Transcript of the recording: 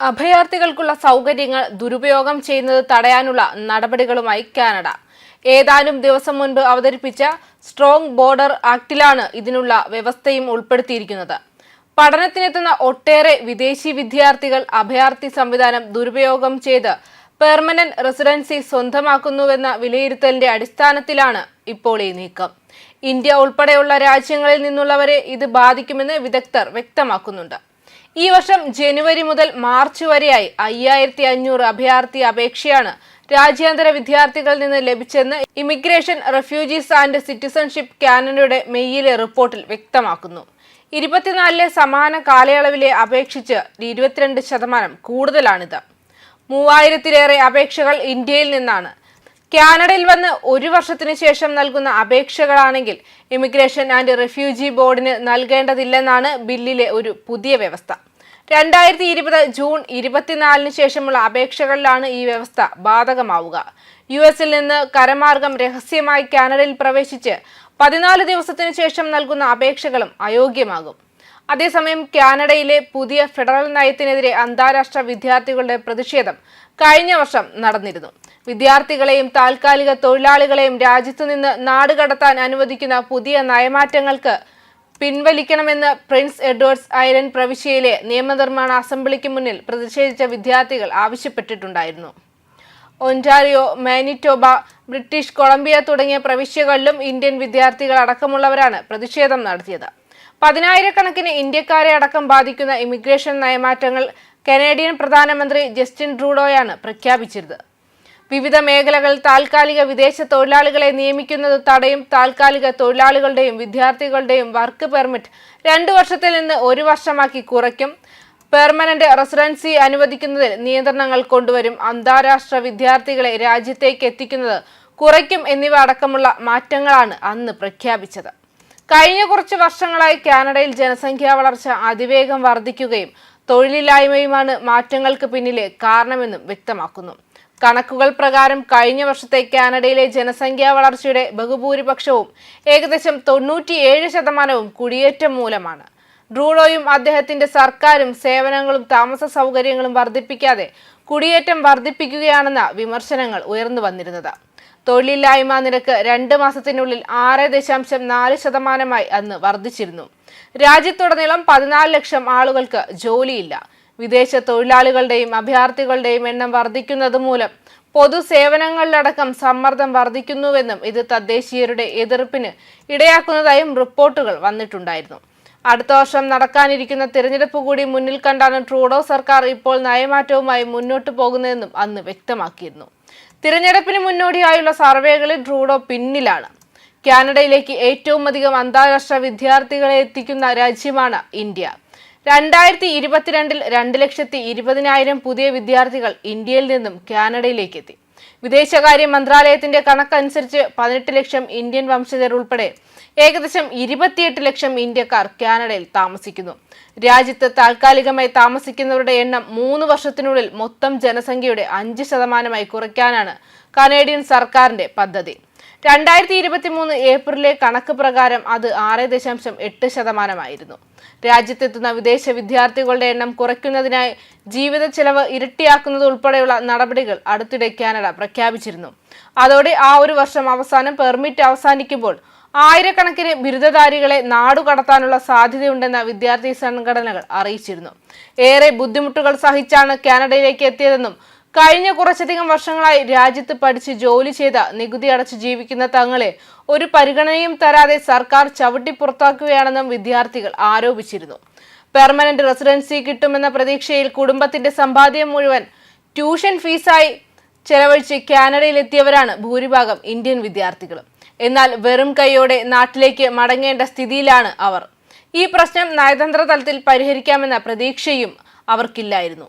അഭയാർത്ഥികൾക്കുള്ള സൗകര്യങ്ങൾ ദുരുപയോഗം ചെയ്യുന്നത് തടയാനുള്ള നടപടികളുമായി കാനഡ. ഏതാനും ദിവസം മുൻപ് അവതരിപ്പിച്ച സ്ട്രോങ് ബോർഡർ ആക്ടിലാണ് ഇതിനുള്ള വ്യവസ്ഥയും ഉൾപ്പെടുത്തിയിരിക്കുന്നത്. പഠനത്തിനെത്തുന്ന ഒട്ടേറെ വിദേശി വിദ്യാർത്ഥികൾ അഭയാർത്ഥി സംവിധാനം ദുരുപയോഗം ചെയ്ത് പെർമനന്റ് റെസിഡൻസി സ്വന്തമാക്കുന്നുവെന്ന വിലയിരുത്തലിന്റെ അടിസ്ഥാനത്തിലാണ് ഇപ്പോൾ ഈ നീക്കം. ഇന്ത്യ ഉൾപ്പെടെയുള്ള രാജ്യങ്ങളിൽ നിന്നുള്ളവരെ ഇത് ബാധിക്കുമെന്ന് വിദഗ്ധർ വ്യക്തമാക്കുന്നുണ്ട്. ഈ വർഷം ജനുവരി മുതൽ മാർച്ച് വരെയായി അയ്യായിരത്തി അഞ്ഞൂറ് അഭയാർത്ഥി അപേക്ഷയാണ് രാജ്യാന്തര വിദ്യാർത്ഥികളിൽ നിന്ന് ലഭിച്ചെന്ന് ഇമിഗ്രേഷൻ റെഫ്യൂജീസ് ആൻഡ് സിറ്റിസൺഷിപ്പ് കാനഡയുടെ മെയ്യിലെ റിപ്പോർട്ടിൽ വ്യക്തമാക്കുന്നു. ഇരുപത്തിനാലിലെ സമാന കാലയളവിലെ അപേക്ഷിച്ച് ഇരുപത്തിരണ്ട് ശതമാനം കൂടുതലാണിത്. മൂവായിരത്തിലേറെ അപേക്ഷകൾ ഇന്ത്യയിൽ നിന്നാണ്. കാനഡയിൽ വന്ന് ഒരു വർഷത്തിന് ശേഷം നൽകുന്ന അപേക്ഷകളാണെങ്കിൽ ഇമിഗ്രേഷൻ ആൻഡ് റെഫ്യൂജി ബോർഡിന് നൽകേണ്ടതില്ലെന്നാണ് ബില്ലിലെ ഒരു പുതിയ വ്യവസ്ഥ. രണ്ടായിരത്തി ഇരുപത് ജൂൺ ഇരുപത്തിനാലിന് ശേഷമുള്ള അപേക്ഷകളിലാണ് ഈ വ്യവസ്ഥ ബാധകമാവുക. യു എസിൽ നിന്ന് കരമാർഗം രഹസ്യമായി കാനഡയിൽ പ്രവേശിച്ച് പതിനാല് ദിവസത്തിനു ശേഷം നൽകുന്ന അപേക്ഷകളും അയോഗ്യമാകും. അതേസമയം കാനഡയിലെ പുതിയ ഫെഡറൽ നയത്തിനെതിരെ അന്താരാഷ്ട്ര വിദ്യാർത്ഥികളുടെ പ്രതിഷേധം കഴിഞ്ഞ വർഷം നടന്നിരുന്നു. വിദ്യാർത്ഥികളെയും താൽക്കാലിക തൊഴിലാളികളെയും രാജ്യത്തുനിന്ന് നാടുകടത്താൻ അനുവദിക്കുന്ന പുതിയ നയമാറ്റങ്ങൾക്ക് പിൻവലിക്കണമെന്ന് പ്രിൻസ് എഡ്വേർഡ്സ് ഐലൻഡ് പ്രവിശ്യയിലെ നിയമനിർമ്മാണ അസംബ്ലിക്ക് മുന്നിൽ പ്രതിഷേധിച്ച വിദ്യാർത്ഥികൾ ആവശ്യപ്പെട്ടിട്ടുണ്ടായിരുന്നു. ഒന്റാരിയോ മാനിറ്റോബ ബ്രിട്ടീഷ് കൊളംബിയ തുടങ്ങിയ പ്രവിശ്യകളിലും ഇന്ത്യൻ വിദ്യാർത്ഥികൾ അടക്കമുള്ളവരാണ് പ്രതിഷേധം നടത്തിയത്. പതിനായിരക്കണക്കിന് ഇന്ത്യക്കാരെ അടക്കം ബാധിക്കുന്ന ഇമിഗ്രേഷൻ നയമാറ്റങ്ങൾ കനേഡിയൻ പ്രധാനമന്ത്രി ജസ്റ്റിൻ ട്രൂഡോയാണ് പ്രഖ്യാപിച്ചിരുന്നത്. വിവിധ മേഖലകൾ താൽക്കാലിക വിദേശ തൊഴിലാളികളെ നിയമിക്കുന്നത് തടയും താൽക്കാലിക തൊഴിലാളികളുടെയും വിദ്യാർത്ഥികളുടെയും വർക്ക് പെർമിറ്റ് രണ്ടു വർഷത്തിൽ നിന്ന് ഒരു വർഷമാക്കി കുറയ്ക്കും. പെർമനന്റ് റെസിഡൻസി അനുവദിക്കുന്നതിൽ നിയന്ത്രണങ്ങൾ കൊണ്ടുവരും. അന്താരാഷ്ട്ര വിദ്യാർത്ഥികളെ രാജ്യത്തേക്ക് എത്തിക്കുന്നത് കുറയ്ക്കും എന്നിവ അടക്കമുള്ള മാറ്റങ്ങളാണ് അന്ന് പ്രഖ്യാപിച്ചത്. കഴിഞ്ഞ കുറച്ച് വർഷങ്ങളായി കാനഡയിൽ ജനസംഖ്യാ വളർച്ച അതിവേഗം വർദ്ധിക്കുകയും തൊഴിലില്ലായ്മയുമാണ് മാറ്റങ്ങൾക്ക് പിന്നിലെ കാരണമെന്നും വ്യക്തമാക്കുന്നു. കണക്കുകൾ പ്രകാരം കഴിഞ്ഞ വർഷത്തെ കാനഡയിലെ ജനസംഖ്യാ വളർച്ചയുടെ ബഹുഭൂരിപക്ഷവും ഏകദേശം തൊണ്ണൂറ്റിയേഴ് ശതമാനവും കുടിയേറ്റം മൂലമാണ്. ഡ്രൂഡോയും അദ്ദേഹത്തിന്റെ സർക്കാരും സേവനങ്ങളും താമസ സൗകര്യങ്ങളും വർദ്ധിപ്പിക്കാതെ കുടിയേറ്റം വർദ്ധിപ്പിക്കുകയാണെന്ന വിമർശനങ്ങൾ ഉയർന്നു വന്നിരുന്നത്. തൊഴിലില്ലായ്മ നിരക്ക് രണ്ട് മാസത്തിനുള്ളിൽ ആറ് ദശാംശം നാല് ശതമാനമായി അന്ന് വർദ്ധിച്ചിരുന്നു. രാജ്യത്തുടനീളം പതിനാല് ലക്ഷം ആളുകൾക്ക് ജോലിയില്ല. വിദേശ തൊഴിലാളികളുടെയും അഭയാർത്ഥികളുടെയും എണ്ണം വർദ്ധിക്കുന്നത് മൂലം പൊതുസേവനങ്ങളിലടക്കം സമ്മർദ്ദം വർദ്ധിക്കുന്നുവെന്നും ഇത് തദ്ദേശീയരുടെ എതിർപ്പിന് ഇടയാക്കുന്നതായും റിപ്പോർട്ടുകൾ വന്നിട്ടുണ്ടായിരുന്നു. അടുത്ത വർഷം നടക്കാനിരിക്കുന്ന തിരഞ്ഞെടുപ്പ് കൂടി മുന്നിൽ കണ്ടാണ് ട്രൂഡോ സർക്കാർ ഇപ്പോൾ നയമാറ്റവുമായി മുന്നോട്ട് പോകുന്നതെന്നും അന്ന് വ്യക്തമാക്കിയിരുന്നു. തിരഞ്ഞെടുപ്പിന് മുന്നോടിയായുള്ള സർവേകളിൽ ട്രൂഡോ പിന്നിലാണ്. കാനഡയിലേക്ക് ഏറ്റവും അധികം അന്താരാഷ്ട്ര വിദ്യാർത്ഥികളെ എത്തിക്കുന്ന രാജ്യമാണ് ഇന്ത്യ. രണ്ടായിരത്തി ഇരുപത്തിരണ്ടിൽ രണ്ട് ലക്ഷത്തി ഇരുപതിനായിരം പുതിയ വിദ്യാർത്ഥികൾ ഇന്ത്യയിൽ നിന്നും കാനഡയിലേക്ക് എത്തി വിദേശകാര്യ മന്ത്രാലയത്തിന്റെ കണക്കനുസരിച്ച് പതിനെട്ട് ലക്ഷം ഇന്ത്യൻ വംശജർ ഉൾപ്പെടെ ഏകദേശം ഇരുപത്തിയെട്ട് ലക്ഷം ഇന്ത്യക്കാർ കാനഡയിൽ താമസിക്കുന്നു. രാജ്യത്ത് താൽക്കാലികമായി താമസിക്കുന്നവരുടെ എണ്ണം മൂന്ന് വർഷത്തിനുള്ളിൽ മൊത്തം ജനസംഖ്യയുടെ അഞ്ച് ശതമാനമായി കുറയ്ക്കാനാണ് കനേഡിയൻ സർക്കാരിന്റെ പദ്ധതി. രണ്ടായിരത്തി ഇരുപത്തി മൂന്ന് ഏപ്രിലെ കണക്ക് പ്രകാരം അത് ആറ് ദശാംശം എട്ട് ശതമാനമായിരുന്നു. രാജ്യത്തെത്തുന്ന വിദേശ വിദ്യാർത്ഥികളുടെ എണ്ണം കുറയ്ക്കുന്നതിനായി ജീവിത ചെലവ് ഇരട്ടിയാക്കുന്നത് ഉൾപ്പെടെയുള്ള നടപടികൾ അടുത്തിടെ കാനഡ പ്രഖ്യാപിച്ചിരുന്നു. അതോടെ ആ ഒരു വർഷം അവസാനം പെർമിറ്റ് അവസാനിക്കുമ്പോൾ ആയിരക്കണക്കിന് ബിരുദധാരികളെ നാടുകടത്താനുള്ള സാധ്യതയുണ്ടെന്ന വിദ്യാർത്ഥി സംഘടനകൾ അറിയിച്ചിരുന്നു. ഏറെ ബുദ്ധിമുട്ടുകൾ സഹിച്ചാണ് കാനഡയിലേക്ക് എത്തിയതെന്നും കഴിഞ്ഞ കുറച്ചധികം വർഷങ്ങളായി രാജ്യത്ത് പഠിച്ച് ജോലി ചെയ്ത നികുതി അടച്ച് ജീവിക്കുന്ന തങ്ങളെ ഒരു പരിഗണനയും തരാതെ സർക്കാർ ചവിട്ടി പുറത്താക്കുകയാണെന്നും വിദ്യാർത്ഥികൾ ആരോപിച്ചിരുന്നു. പെർമനന്റ് റെസിഡൻസി കിട്ടുമെന്ന പ്രതീക്ഷയിൽ കുടുംബത്തിന്റെ സമ്പാദ്യം മുഴുവൻ ട്യൂഷൻ ഫീസായി ചെലവഴിച്ച് കാനഡയിലെത്തിയവരാണ് ഭൂരിഭാഗം ഇന്ത്യൻ വിദ്യാർത്ഥികളും. എന്നാൽ വെറും കൈയോടെ നാട്ടിലേക്ക് മടങ്ങേണ്ട സ്ഥിതിയിലാണ് അവർ. ഈ പ്രശ്നം നയതന്ത്ര തലത്തിൽ പരിഹരിക്കാമെന്ന പ്രതീക്ഷയും അവർക്കില്ലായിരുന്നു.